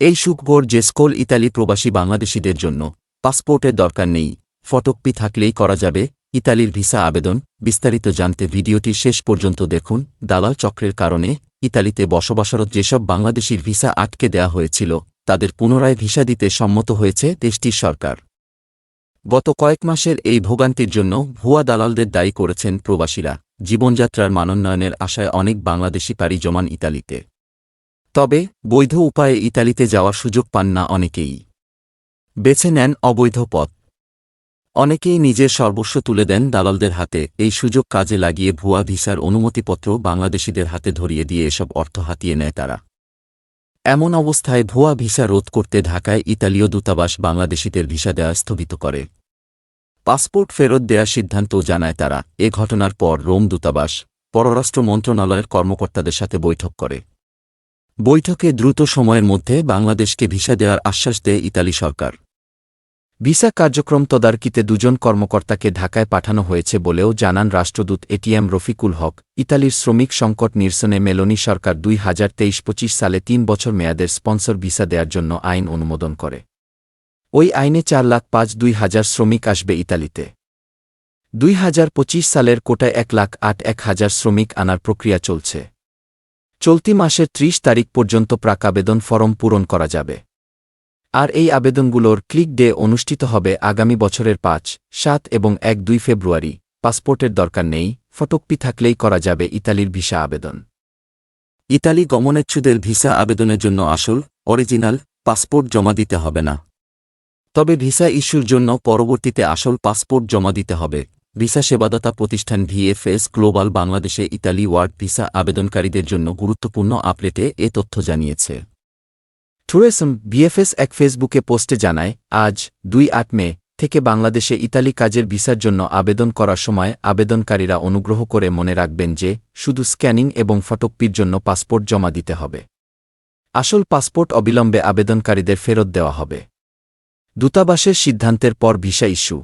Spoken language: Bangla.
এই সুখবর যে স্কোল ইতালি প্রবাসী বাংলাদেশিদের জন্য পাসপোর্টের দরকার নেই। ফটকপি থাকলেই করা যাবে। ইতালির ভিসা আবেদন। বিস্তারিত জানতে ভিডিওটি শেষ পর্যন্ত দেখুন। দালাল চক্রের কারণে ইতালিতে বসবাসরত যেসব বাংলাদেশির ভিসা আটকে দেয়া হয়েছিল, তাদের পুনরায় ভিসা দিতে সম্মত হয়েছে দেশটির সরকার। গত কয়েক মাসের এই ভোগান্তির জন্য ভুয়া দালালদের দায়ী করেছেন প্রবাসীরা। জীবনযাত্রার মানোন্নয়নের আশায় অনেক বাংলাদেশি পাড়ি জমান ইতালিতে। তবে, বৈধ উপায়ে ইতালিতে যাওয়ার সুযোগ পান না অনেকেই। বেছে নেন অবৈধ পথ। অনেকেই নিজের সর্বস্ব তুলে দেন দালালদের হাতে, এই সুযোগ কাজে লাগিয়ে ভুয়া ভিসার অনুমতিপত্র বাংলাদেশিদের হাতে ধরিয়ে দিয়ে এসব অর্থ হাতিয়ে নেয় তারা। এমন অবস্থায় ভুয়া ভিসা রোধ করতে ঢাকায় ইতালীয় দূতাবাস বাংলাদেশিদের ভিসা দেওয়া স্থগিত করে। পাসপোর্ট ফেরত দেওয়ার সিদ্ধান্ত জানায় তারা। এ ঘটনার পর রোম দূতাবাস, পররাষ্ট্র মন্ত্রণালয়ের কর্মকর্তাদের সাথে বৈঠক করে। বৈঠকে দ্রুত সময়ের মধ্যে বাংলাদেশকে ভিসা দেওয়ার আশ্বাস দেয় ইতালি সরকার। ভিসা কার্যক্রম তদারকিতে দুজন কর্মকর্তাকে ঢাকায় পাঠানো হয়েছে বলেও জানান রাষ্ট্রদূত এটিএম রফিকুল হক। ইতালির শ্রমিক সংকট নিরসনে মেলোনি সরকার দুই হাজার তেইশ পঁচিশ সালে তিন বছর মেয়াদের স্পন্সর ভিসা দেওয়ার জন্য আইন অনুমোদন করে। ওই আইনে চার লাখ পাঁচ দুই হাজার শ্রমিক আসবে ইতালিতে। দুই হাজার পঁচিশ সালের কোটায় এক লাখ আট এক হাজার শ্রমিক আনার প্রক্রিয়া চলছে। চলতি মাসের ত্রিশ তারিখ পর্যন্ত প্রাক আবেদন ফরম পূরণ করা যাবে। আর এই আবেদনগুলোর ক্লিক ডে অনুষ্ঠিত হবে আগামী বছরের পাঁচ, সাত এবং এক দুই ফেব্রুয়ারি। পাসপোর্টের দরকার নেই, ফটোকপি থাকলেই করা যাবে ইতালির ভিসা আবেদন। ইতালি গমনেচ্ছুদের ভিসা আবেদনের জন্য আসল, অরিজিনাল, পাসপোর্ট জমা দিতে হবে না। তবে ভিসা ইস্যুর জন্য পরবর্তীতে আসল পাসপোর্ট জমা দিতে হবে। ভিসা সেবাদাতা প্রতিষ্ঠান ভিএফএস গ্লোবাল বাংলাদেশে ইতালি ওয়ার্ড ভিসা আবেদনকারীদের জন্য গুরুত্বপূর্ণ আপডেটে এ তথ্য জানিয়েছে। ট্যুরিজম বিএফএস এক ফেসবুকে পোস্টে জানায়, আজ দুই আট মে থেকে বাংলাদেশে ইতালি কাজের ভিসার জন্য আবেদন করার সময় আবেদনকারীরা অনুগ্রহ করে মনে রাখবেন যে, শুধু স্ক্যানিং এবং ফটোকপির জন্য পাসপোর্ট জমা দিতে হবে। আসল পাসপোর্ট অবিলম্বে আবেদনকারীদের ফেরত দেওয়া হবে। দূতাবাসের সিদ্ধান্তের পর ভিসা ইস্যু।